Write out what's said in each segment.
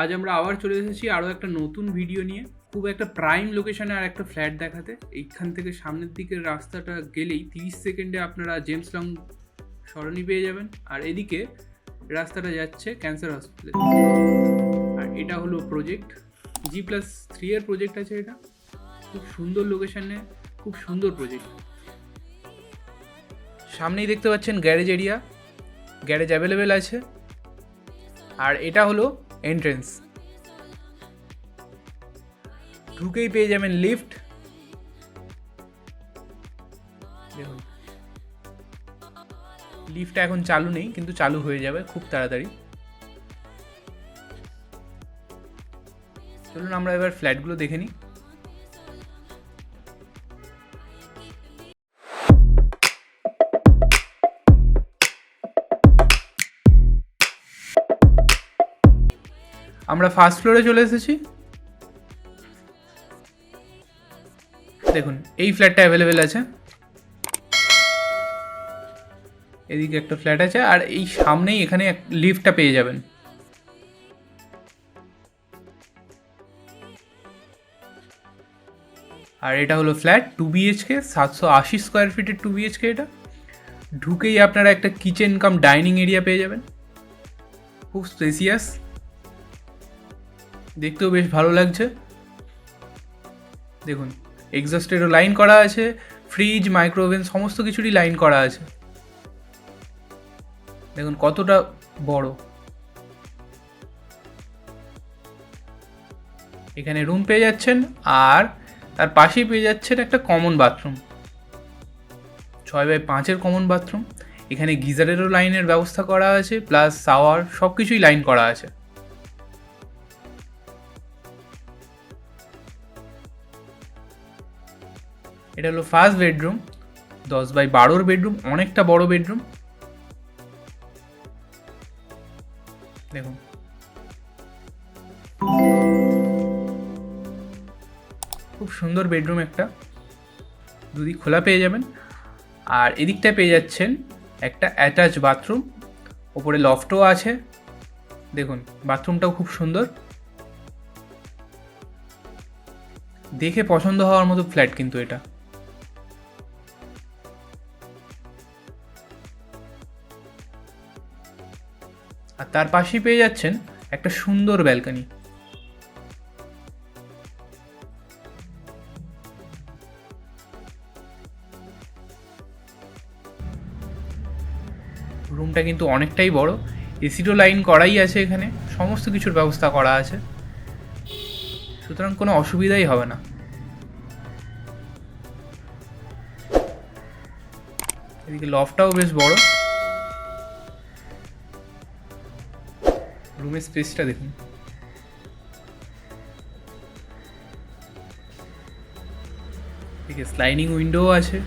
আজ আমরা আবার চলে এসেছি আরও একটা নতুন ভিডিও নিয়ে। খুব একটা প্রাইম লোকেশনে আর একটা ফ্ল্যাট দেখাতে। এইখান থেকে সামনের দিকের রাস্তাটা গেলেই তিরিশ সেকেন্ডে আপনারা জেমস লং সরণি পেয়ে যাবেন। আর এদিকে রাস্তাটা যাচ্ছে ক্যান্সার হসপিটালে আর এটা হলো প্রজেক্ট জি প্লাস থ্রি এর প্রজেক্ট আছে এটা। খুব সুন্দর লোকেশনে খুব সুন্দর প্রজেক্ট সামনেই দেখতে পাচ্ছেন গ্যারেজ এরিয়া গ্যারেজ অ্যাভেলেবেল আছে। আর এটা হলো এন্ট্রেন্স ঢুকেই পেয়ে যাবেন লিফট লিফটটা এখন চালু নেই, কিন্তু চালু হয়ে যাবে খুব তাড়াতাড়ি। চলুন আমরা এবার ফ্ল্যাটগুলো দেখে নিই। আমরা ফার্স্ট ফ্লোরে চলে এসেছি। দেখুন, এই ফ্ল্যাটটা অ্যাভেলেবেল আছে। এদিকে একটা ফ্ল্যাট আছে, আর এই সামনেই এখানে লিফটটা পেয়ে যাবেন। আর এটা হলো ফ্ল্যাট টু বিএইচকে সাতশো আশি স্কোয়ার ফিটের টু বিএইচকে এটা। ঢুকেই আপনারা একটা কিচেন কাম ডাইনিং এরিয়া পেয়ে যাবেন। খুব স্পেসিয়াস দেখতেও বেশ ভালো লাগছে। দেখুন এক্সস্টেরও লাইন করা আছে ফ্রিজ মাইক্রোওভেন সমস্ত কিছুরই লাইন করা আছে। দেখুন, কতটা বড়। এখানে রুম পেয়ে যাচ্ছেন আর তার পাশেই পেয়ে যাচ্ছেন একটা কমন বাথরুম ছয় বাই পাঁচের কমন বাথরুম এখানে গিজারেরও লাইনের ব্যবস্থা করা আছে প্লাস শাওয়ার সব কিছুই লাইন করা আছে। এটা হলো ফার্স্ট বেডরুম দশ বাই বারোর বেডরুম অনেকটা বড় বেডরুম দেখুন। খুব সুন্দর বেডরুম একটা। দুদিক খোলা পেয়ে যাবেন। আর এদিকটায় পেয়ে যাচ্ছেন একটা অ্যাটাচ বাথরুম ওপরে লফটও আছে। দেখুন বাথরুমটাও খুব সুন্দর। দেখে পছন্দ হওয়ার মতো ফ্ল্যাট কিন্তু এটা। আর তার পাশেই পেয়ে যাচ্ছেন একটা সুন্দর ব্যালকনি। রুমটা কিন্তু অনেকটাই বড়। এসিরও লাইন করাই আছে এখানে, সমস্ত কিছুর ব্যবস্থা করা আছে। সুতরাং কোনো অসুবিধাই হবে না। এদিকে লফটাও বেশ বড়। রুমের স্পেসটা দেখুন। ঠিক আছে স্লাইডিং উইন্ডোও আছে।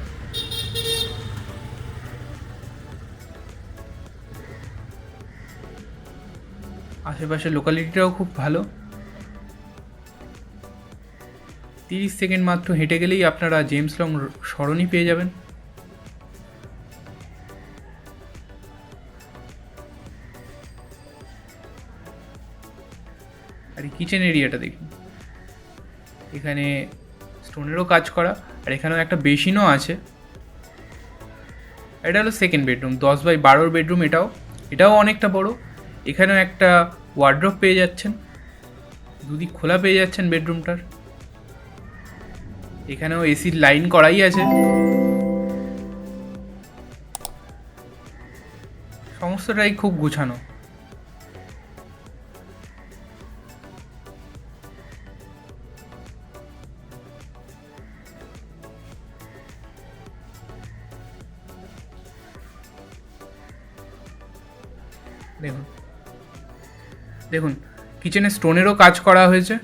আশেপাশের লোকালিটিটাও খুব ভালো। তিরিশ সেকেন্ড মাত্র হেঁটে গেলেই আপনারা জেমস লং সরণি পেয়ে যাবেন। আর এই কিচেন এরিয়াটা দেখুন। এখানে স্টোনেরও কাজ করা, আর এখানেও একটা বেসিনও আছে। এটা হলো সেকেন্ড বেডরুম দশ বাই বারোর বেডরুম এটাও। এটাও অনেকটা বড়। এখানেও একটা ওয়ার্ড্রপ পেয়ে যাচ্ছেন। দুদিক খোলা পেয়ে যাচ্ছেন বেডরুমটার এখানেও এসির লাইন করাই আছে। সমস্তটাই খুব গুছানো। দেখুন কিচেনে স্টোনেরও কাজ করা হয়েছে।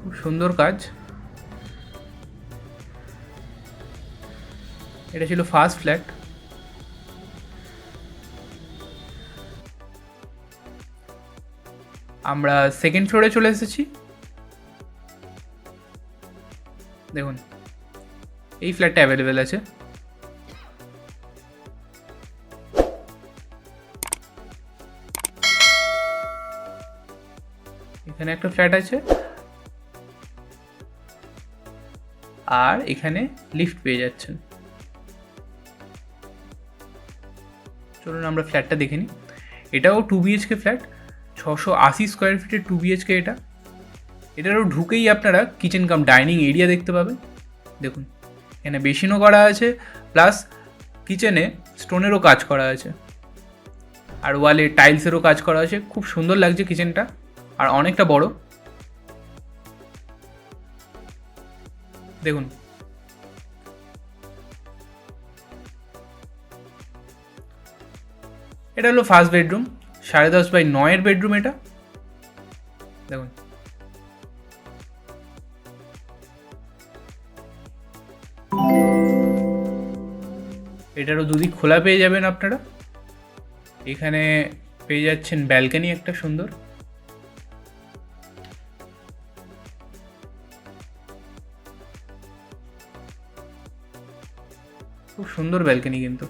খুব সুন্দর কাজ। এটা ছিল ফার্স্ট ফ্ল্যাট আমরা সেকেন্ড ফ্লোরে চলে এসেছি। দেখুন, এই ফ্ল্যাটটা অ্যাভেলেবেল আছে। এখানে একটা ফ্ল্যাট আছে। আর এখানে লিফট পেয়ে যাচ্ছেন। চলুন আমরা ফ্ল্যাটটা দেখে নিই। এটাও টু বিএইচকে ফ্ল্যাট ছশো আশি স্কোয়ার ফিটের টু বিএইচকে এটা। এটারও ঢুকেই আপনারা কিচেন কাম ডাইনিং এরিয়া দেখতে পাবেন। দেখুন, এখানে বেসিনও করা আছে প্লাস কিচেনে স্টোনেরও কাজ করা আছে। আর ওয়ালে টাইলসেরও কাজ করা আছে। খুব সুন্দর লাগছে কিচেনটা আর অনেকটা বড়। দেখুন। এটা হলো ফার্স্ট বেডরুম সাড়ে দশ বাই নয়ের বেডরুম এটা। দেখুন। এটারও দুদিক খোলা পেয়ে যাবেন আপনারা। এখানে পেয়ে যাচ্ছেন ব্যালকানি একটা সুন্দর। খুব সুন্দর ব্যালকানি কিন্তু।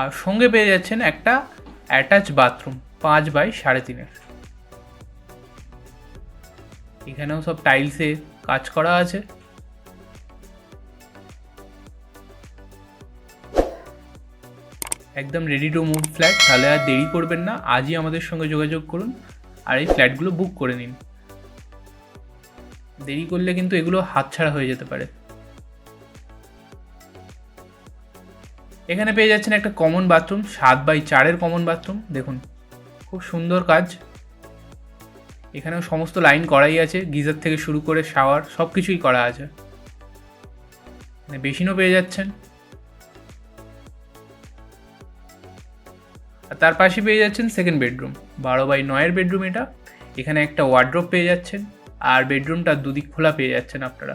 আর সঙ্গে পেয়ে যাচ্ছেন একটা অ্যাটাচ বাথরুম পাঁচ বাই সাড়ে তিনের। এখানেও সব টাইলসে কাজ করা আছে। একদম রেডি টু মুভ ফ্ল্যাট তাহলে আর দেরি করবেন না। আজই আমাদের সঙ্গে যোগাযোগ করুন আর এই ফ্ল্যাটগুলো বুক করে নিন। দেরি করলে কিন্তু এগুলো হাতছাড়া হয়ে যেতে পারে। এখানে পেয়ে যাচ্ছেন একটা কমন বাথরুম সাত বাই চারের কমন বাথরুম দেখুন, খুব সুন্দর কাজ। এখানেও সমস্ত লাইন করাই আছে, গিজার থেকে শুরু করে শাওয়ার সব কিছুই করা আছে। বেসিনও পেয়ে যাচ্ছেন। আর তার পাশে পেয়ে যাচ্ছেন সেকেন্ড বেডরুম বারো বাই নয়ের বেডরুম এটা। এখানে একটা ওয়ার্ড্রপ পেয়ে যাচ্ছেন, আর বেডরুমটা দুদিক খোলা পেয়ে যাচ্ছেন আপনারা।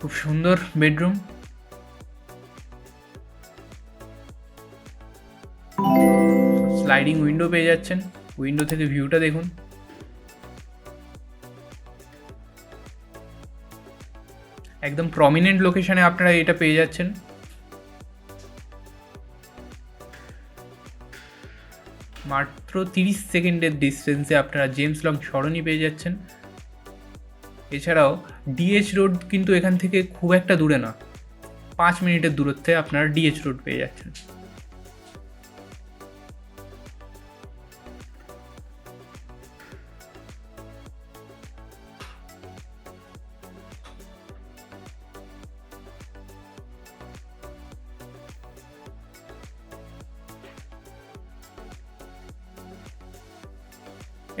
খুব সুন্দর বেডরুম স্লাইডিং উইন্ডো পেয়ে যাচ্ছেন। উইন্ডো থেকে ভিউটা দেখুন। একদম প্রমিনেন্ট লোকেশনে আপনারা এটা পেয়ে যাচ্ছেন। মাত্র তিরিশ সেকেন্ডের ডিস্টেন্সে আপনারা জেমস লং সরণি পেয়ে যাচ্ছেন। এছাড়াও ডিএচ রোড কিন্তু এখান থেকে খুব একটা দূরে না। পাঁচ মিনিটের দূরত্বে আপনারা ডিএচ রোড পেয়ে যাচ্ছেন।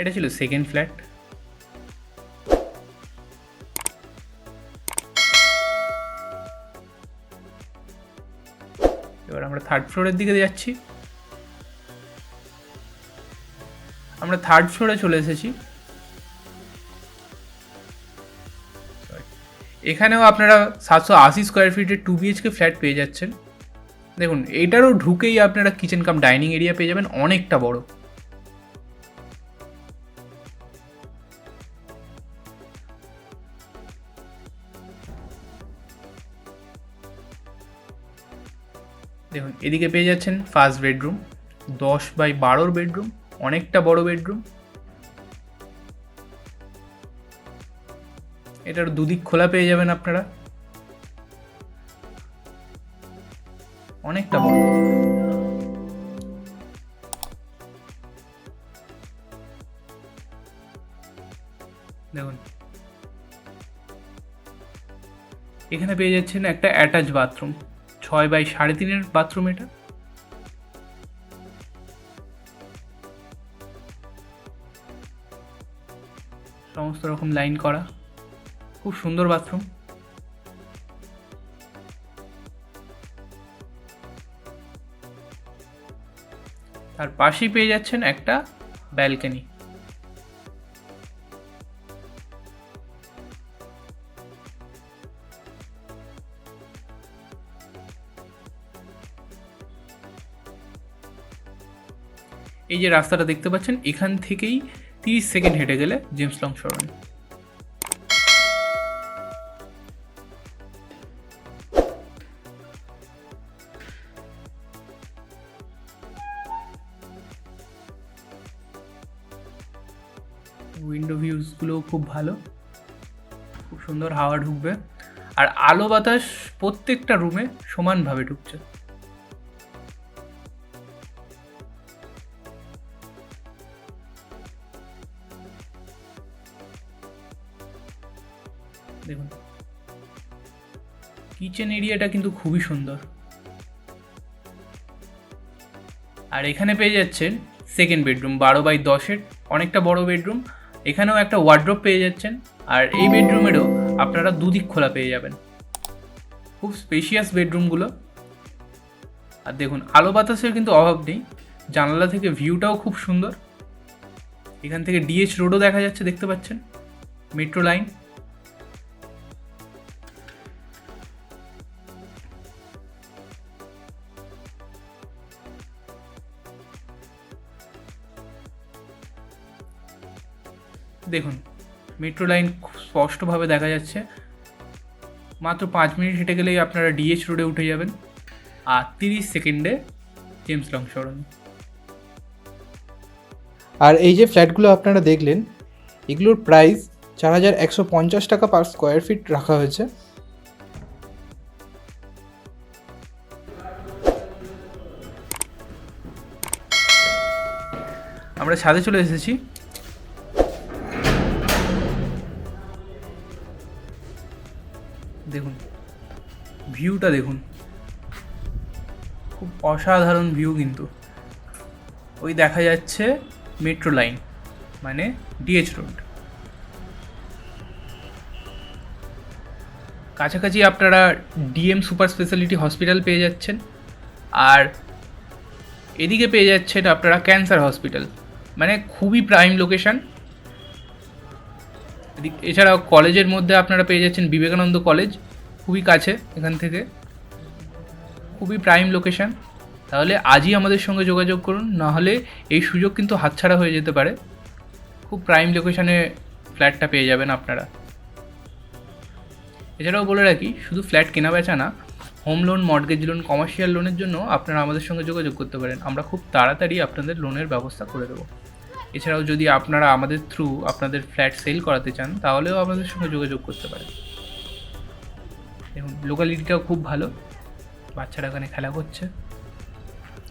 এটা ছিল সেকেন্ড ফ্ল্যাট এবার আমরা থার্ড ফ্লোরের দিকে যাচ্ছি। আমরা থার্ড ফ্লোরে চলে এসেছি। এখানেও আপনারা সাতশো আশি স্কোয়ার ফিটের টু বিএইচকে ফ্ল্যাট পেয়ে যাচ্ছেন। দেখুন এইটারও ঢুকেই আপনারা কিচেন কাম ডাইনিং এরিয়া পেয়ে যাবেন, অনেকটা বড়। এদিকে পেয়ে যাচ্ছেন ফার্স্ট বেডরুম দশ বাই বারোর বেডরুম অনেকটা বড় বেডরুম এটার দুদিক খোলা পেয়ে যাবেন আপনারা। অনেকটা বড়। দেখুন। এখানে পেয়ে যাচ্ছেন একটা অ্যাটাচ বাথরুম ছয় বাই সাড়ে তিনের বাথরুম এটা? সমস্ত রকম লাইন করা। খুব সুন্দর বাথরুম তার পাশেই পেয়ে যাচ্ছেন একটা ব্যালকনি এই যে রাস্তাটা দেখতে পাচ্ছেন, এখান থেকেই তিরিশ সেকেন্ড হেঁটে গেলে জেমস লং সরণি। উইন্ডো ভিউজগুলো খুব ভালো। খুব সুন্দর হাওয়া ঢুকবে। আর আলো বাতাস প্রত্যেকটা রুমে সমানভাবে ঢুকছে। কিচেন এরিয়াটা কিন্তু খুবই সুন্দর। আর এখানে পেয়ে যাচ্ছেন সেকেন্ড বেডরুম বারো বাই দশের অনেকটা বড় বেডরুম এখানেও একটা ওয়ার্ড্রপ পেয়ে যাচ্ছেন। আর এই বেডরুমেরও আপনারা দুদিক খোলা পেয়ে যাবেন। খুব স্পেশিয়াস বেডরুমগুলো আর দেখুন, আলো বাতাসের কিন্তু অভাব নেই। জানালা থেকে ভিউটাও খুব সুন্দর। এখান থেকে ডিএইচ রোডও দেখা যাচ্ছে, দেখতে পাচ্ছেন। মেট্রো লাইন দেখুন মেট্রো লাইন খুব স্পষ্টভাবে দেখা যাচ্ছে। মাত্র পাঁচ মিনিট হেঁটে গেলেই আপনারা ডিএইচ রোডে উঠে যাবেন। আর তিরিশ সেকেন্ডে জেমস লং সরণি। আর এই যে ফ্ল্যাটগুলো আপনারা দেখলেন এগুলোর প্রাইস চার হাজার একশো পঞ্চাশ টাকা পার স্কোয়ার ফিট রাখা হয়েছে। আমরা ছাদে চলে এসেছি। ভিউটা দেখুন। খুব অসাধারণ ভিউ কিন্তু। ওই দেখা যাচ্ছে মেট্রো লাইন মানে ডিএচ রোড কাছাকাছি আপনারা ডিএম সুপার স্পেশালিটি হসপিটাল পেয়ে যাচ্ছেন। আর এদিকে পেয়ে যাচ্ছেন আপনারা ক্যান্সার হসপিটাল মানে খুবই প্রাইম লোকেশন এছাড়াও কলেজের মধ্যে আপনারা পেয়ে যাচ্ছেন বিবেকানন্দ কলেজ খুবই কাছে এখান থেকে। খুবই প্রাইম লোকেশান তাহলে আজই আমাদের সঙ্গে যোগাযোগ করুন, নাহলে এই সুযোগ কিন্তু হাতছাড়া হয়ে যেতে পারে। খুব প্রাইম লোকেশানে ফ্ল্যাটটা পেয়ে যাবেন আপনারা। এছাড়াও বলে রাখি, শুধু ফ্ল্যাট কেনা বেচা না home loan mortgage loan commercial লোনের জন্য আপনারা আমাদের সঙ্গে যোগাযোগ করতে পারেন। আমরা খুব তাড়াতাড়ি আপনাদের লোনের ব্যবস্থা করে দেবো। এছাড়াও যদি আপনারা আমাদের থ্রু আপনাদের ফ্ল্যাট সেল করাতে চান, তাহলেও আমাদের সঙ্গে যোগাযোগ করতে পারেন। দেখুন লোকালিটিটাও খুব ভালো। বাচ্চারা ওখানে খেলা করছে।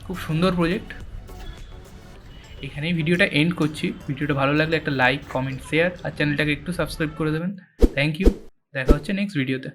খুব সুন্দর প্রজেক্ট এখানেই ভিডিওটা এন্ড করছি। ভিডিওটা ভালো লাগলে একটা লাইক কমেন্ট শেয়ার আর চ্যানেলটাকে একটু সাবস্ক্রাইব করে দেবেন। থ্যাংক ইউ দেখা হচ্ছে নেক্সট ভিডিওতে